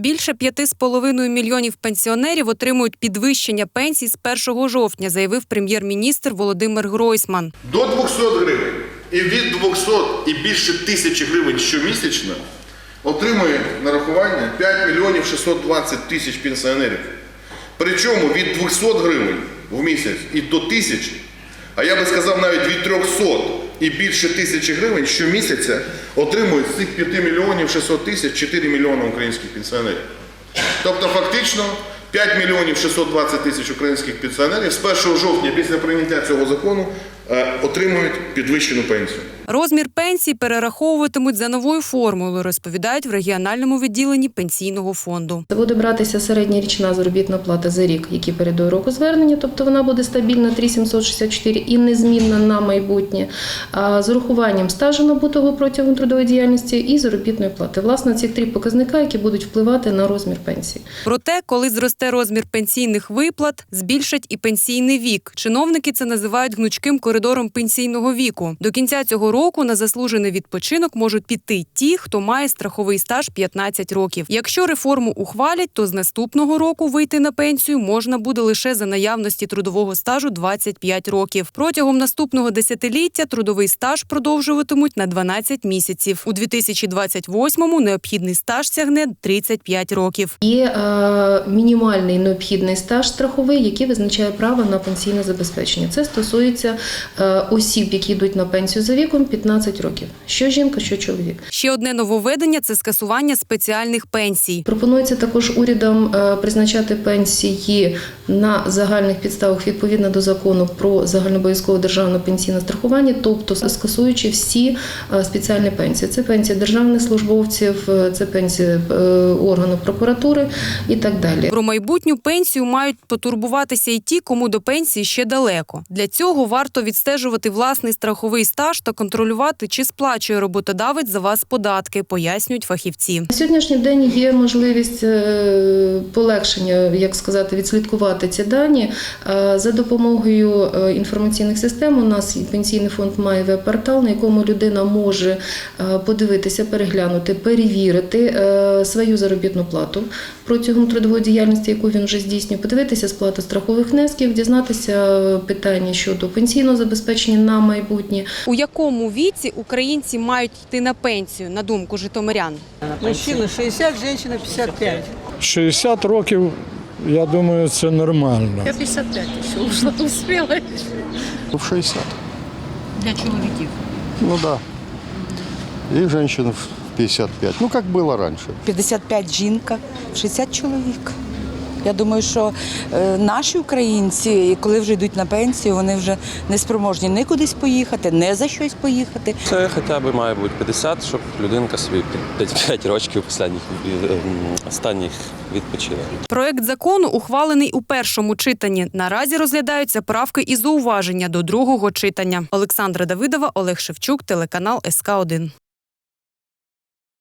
Більше 5,5 мільйонів пенсіонерів отримують підвищення пенсій з 1 жовтня, заявив прем'єр-міністр Володимир Гройсман. До 200 гривень і від 200 і більше тисячі гривень щомісячно отримує нарахування 5 мільйонів 620 тисяч пенсіонерів. Причому від 200 гривень в місяць і до тисячі, а я би сказав навіть від 300 і більше тисячі гривень щомісяця отримують з цих 5 мільйонів 600 тисяч 4 мільйони українських пенсіонерів. Тобто фактично 5 мільйонів 620 тисяч українських пенсіонерів з 1 жовтня після прийняття цього закону отримують підвищену пенсію. Розмір пенсій перераховуватимуть за новою формулою, розповідають в регіональному відділенні пенсійного фонду. Це Буде братися середня річна заробітна плата за рік, який передує року звернення, тобто вона буде стабільна 3764 і незмінна на майбутнє, з урахуванням стажу набутого протягом трудової діяльності і заробітної плати. Власне, ці три показника, які будуть впливати на розмір пенсії. Проте, коли зросте розмір пенсійних виплат, збільшать і пенсійний вік. Чиновники це називають гнучким коридором пенсійного віку. До кінця цього року на заслужений відпочинок можуть піти ті, хто має страховий стаж 15 років. Якщо реформу ухвалять, то з наступного року вийти на пенсію можна буде лише за наявності трудового стажу 25 років. Протягом наступного десятиліття трудовий стаж продовжуватимуть на 12 місяців. У 2028-му необхідний стаж сягне 35 років. Є е, мінімальний необхідний стаж страховий, який визначає право на пенсійне забезпечення. Це стосується осіб, які йдуть на пенсію за віком 15 років. Що жінка, що чоловік. Ще одне нововведення це скасування спеціальних пенсій. Пропонується також урядом е, призначати пенсії на загальних підставах відповідно до закону про загальнообов'язкове державне пенсійне страхування, тобто скасуючи всі е, спеціальні пенсії. Це пенсія державних службовців, е, це пенсія е, органу прокуратури і так далі. Про майбутню пенсію мають потурбуватися і ті, кому до пенсії ще далеко. Для цього варто відстежувати власний страховий стаж та контролювати, чи сплачує роботодавець за вас податки, пояснюють фахівці. На сьогоднішній день є можливість е, полегшення, як сказати, відслідкувати ці дані Е, за допомогою е, інформаційних систем. У нас пенсійний фонд має веб-портал, на якому людина може подивитися, переглянути, перевірити свою заробітну плату протягом трудової діяльності, яку він вже здійснює, подивитися сплату страхових внесків, дізнатися питання щодо пенсійного забезпечення на майбутнє. У якому віці українці мають йти на пенсію, на думку житомирян? Мужчина 60, женщина 55. 60 років, я думаю, це нормально. Я 55 еще ушла, успела. В 60. Для чоловіків. Ну да. И женщин в 55. Ну, как было раньше. 55 жінка, 60 чоловік. Я думаю, що е, наші українці, коли вже йдуть на пенсію, вони вже не спроможні ні кудись поїхати, не за щось поїхати. Це хоча б має бути 50, щоб людинка собі 5 років останніх, ем, останніх відпочила. Проект закону ухвалений у першому читанні. Наразі розглядаються правки і зауваження до другого читання. Олександра Давидова, Олег Шевчук, телеканал СК 1